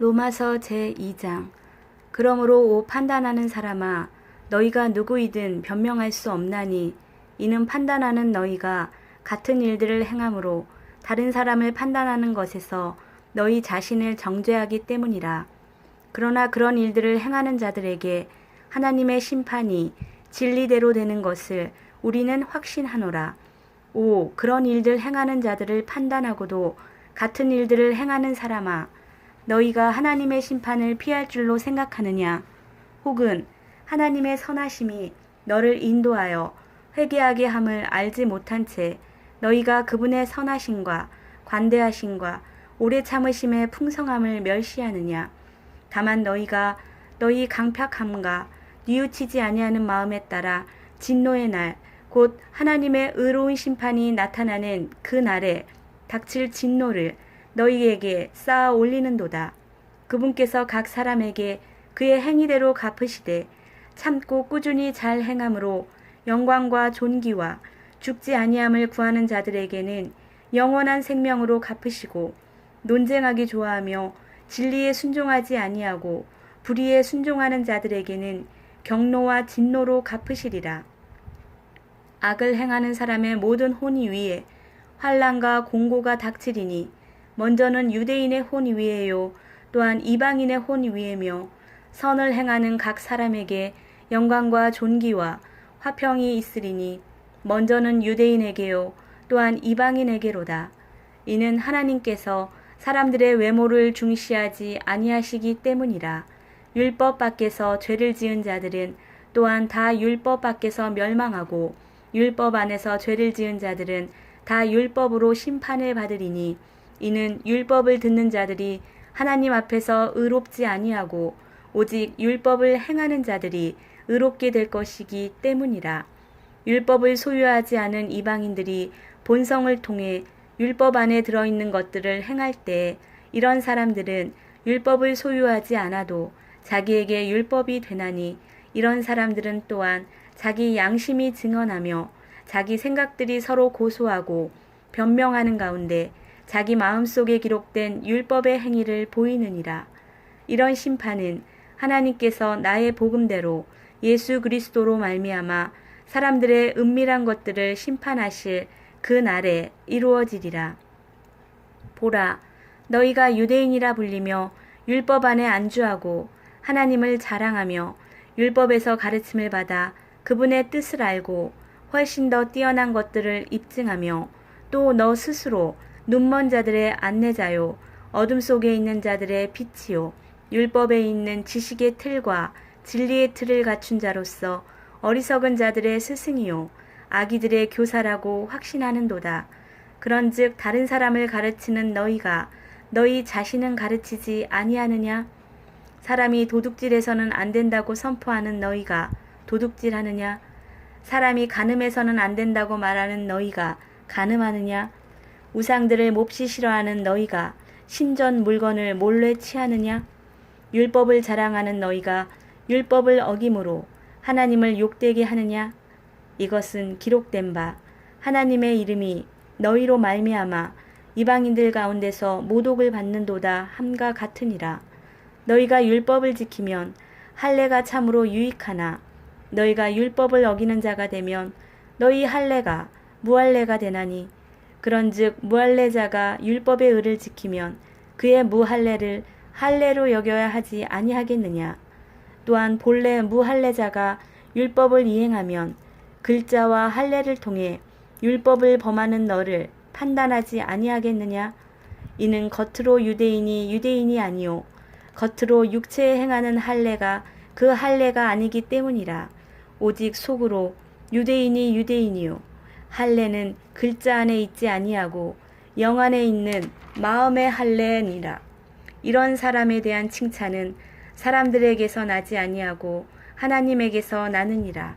로마서 제2장. 그러므로 오 판단하는 사람아 너희가 누구이든 변명할 수 없나니 이는 판단하는 너희가 같은 일들을 행함으로 다른 사람을 판단하는 것에서 너희 자신을 정죄하기 때문이라. 그러나 그런 일들을 행하는 자들에게 하나님의 심판이 진리대로 되는 것을 우리는 확신하노라. 오 그런 일들 행하는 자들을 판단하고도 같은 일들을 행하는 사람아 너희가 하나님의 심판을 피할 줄로 생각하느냐? 혹은 하나님의 선하심이 너를 인도하여 회개하게 함을 알지 못한 채 너희가 그분의 선하심과 관대하심과 오래 참으심의 풍성함을 멸시하느냐? 다만 너희가 너희 강팍함과 뉘우치지 아니하는 마음에 따라 진노의 날, 곧 하나님의 의로운 심판이 나타나는 그 날에 닥칠 진노를 너희에게 쌓아 올리는도다. 그분께서 각 사람에게 그의 행위대로 갚으시되 참고 꾸준히 잘 행함으로 영광과 존귀와 죽지 아니함을 구하는 자들에게는 영원한 생명으로 갚으시고 논쟁하기 좋아하며 진리에 순종하지 아니하고 불의에 순종하는 자들에게는 경노와 진노로 갚으시리라. 악을 행하는 사람의 모든 혼이 위에 환란과 공고가 닥치리니 먼저는 유대인의 혼 위에요. 또한 이방인의 혼 위에며 선을 행하는 각 사람에게 영광과 존귀와 화평이 있으리니 먼저는 유대인에게요. 또한 이방인에게로다. 이는 하나님께서 사람들의 외모를 중시하지 아니하시기 때문이라. 율법 밖에서 죄를 지은 자들은 또한 다 율법 밖에서 멸망하고 율법 안에서 죄를 지은 자들은 다 율법으로 심판을 받으리니 이는 율법을 듣는 자들이 하나님 앞에서 의롭지 아니하고 오직 율법을 행하는 자들이 의롭게 될 것이기 때문이라. 율법을 소유하지 않은 이방인들이 본성을 통해 율법 안에 들어있는 것들을 행할 때 이런 사람들은 율법을 소유하지 않아도 자기에게 율법이 되나니 이런 사람들은 또한 자기 양심이 증언하며 자기 생각들이 서로 고소하고 변명하는 가운데 자기 마음속에 기록된 율법의 행위를 보이느니라. 이런 심판은 하나님께서 나의 복음대로 예수 그리스도로 말미암아 사람들의 은밀한 것들을 심판하실 그 날에 이루어지리라. 보라, 너희가 유대인이라 불리며 율법 안에 안주하고 하나님을 자랑하며 율법에서 가르침을 받아 그분의 뜻을 알고 훨씬 더 뛰어난 것들을 입증하며 또 너 스스로 눈먼 자들의 안내자요 어둠 속에 있는 자들의 빛이요 율법에 있는 지식의 틀과 진리의 틀을 갖춘 자로서 어리석은 자들의 스승이요 아기들의 교사라고 확신하는도다. 그런즉 다른 사람을 가르치는 너희가 너희 자신은 가르치지 아니하느냐? 사람이 도둑질해서는 안 된다고 선포하는 너희가 도둑질하느냐? 사람이 간음해서는 안 된다고 말하는 너희가 간음하느냐? 우상들을 몹시 싫어하는 너희가 신전 물건을 몰래 취하느냐? 율법을 자랑하는 너희가 율법을 어김으로 하나님을 욕되게 하느냐? 이것은 기록된 바 하나님의 이름이 너희로 말미암아 이방인들 가운데서 모독을 받는도다 함과 같으니라. 너희가 율법을 지키면 할례가 참으로 유익하나 너희가 율법을 어기는 자가 되면 너희 할례가 무할례가 되나니 그런즉 무할례자가 율법의 의를 지키면 그의 무할례를 할례로 여겨야 하지 아니하겠느냐? 또한 본래 무할례자가 율법을 이행하면 글자와 할례를 통해 율법을 범하는 너를 판단하지 아니하겠느냐? 이는 겉으로 유대인이 유대인이 아니요 겉으로 육체에 행하는 할례가 그 할례가 아니기 때문이라. 오직 속으로 유대인이 유대인이요 할례는 글자 안에 있지 아니하고 영 안에 있는 마음의 할례니라. 이런 사람에 대한 칭찬은 사람들에게서 나지 아니하고 하나님에게서 나느니라